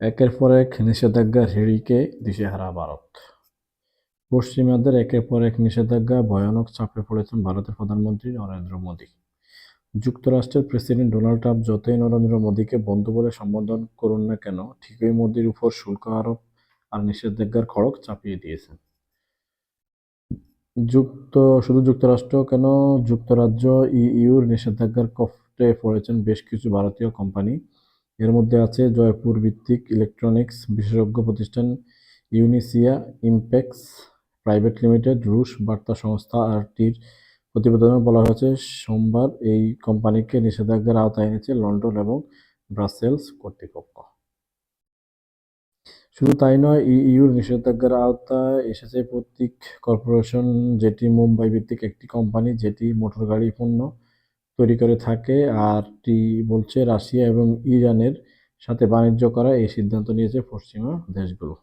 একের পর এক নিষেধাজ্ঞার হিড়িকে দিশেহারা ভারত। পশ্চিমাদের একের পর এক নিষেধাজ্ঞা ভয়ানক চাপে পড়েছেন ভারতের প্রধানমন্ত্রী নরেন্দ্র মোদী। যুক্তরাষ্ট্রের প্রেসিডেন্ট ডোনাল্ড ট্রাম্প যতই নরেন্দ্র মোদীকে বন্ধু বলে সম্বোধন করুন না কেন, ঠিকই মোদীর উপর শুল্ক আরোপ আর নিষেধাজ্ঞার খড়ক চাপিয়ে দিয়েছেন। যুক্ত, শুধু যুক্তরাষ্ট্র কেন, যুক্তরাজ্য ইইউর নিষেধাজ্ঞার কফটে পড়েছেন বেশ কিছু ভারতীয় কোম্পানি। এর মধ্যে আছে জয়পুর ভিত্তিক ইলেকট্রনিক্স বিশেষজ্ঞ প্রতিষ্ঠান ইউনিসিয়া, ইমপ্যাক্স, প্রাইভেট লিমিটেড, রুশ বার্তা সংস্থা, আরটির প্রতিবেদনে বলা হয়েছে, সোমবার এই কোম্পানিকে নিষেধাজ্ঞার আওতায় এনেছে লন্ডন এবং ব্রাসেলস কর্তৃপক্ষ। শুধু তাই নয়, ইইউর নিষেধাজ্ঞার আওতায় এসেছে প্রতীক কর্পোরেশন, যেটি মুম্বাই ভিত্তিক একটি কোম্পানি, যেটি মোটরগাড়ি পণ্য তৈরি করে থাকে আর টি বলছে রাশিয়া এবং ইরানের সাথে বাণিজ্য করা এই সিদ্ধান্ত নিয়েছে পশ্চিমা দেশগুলো।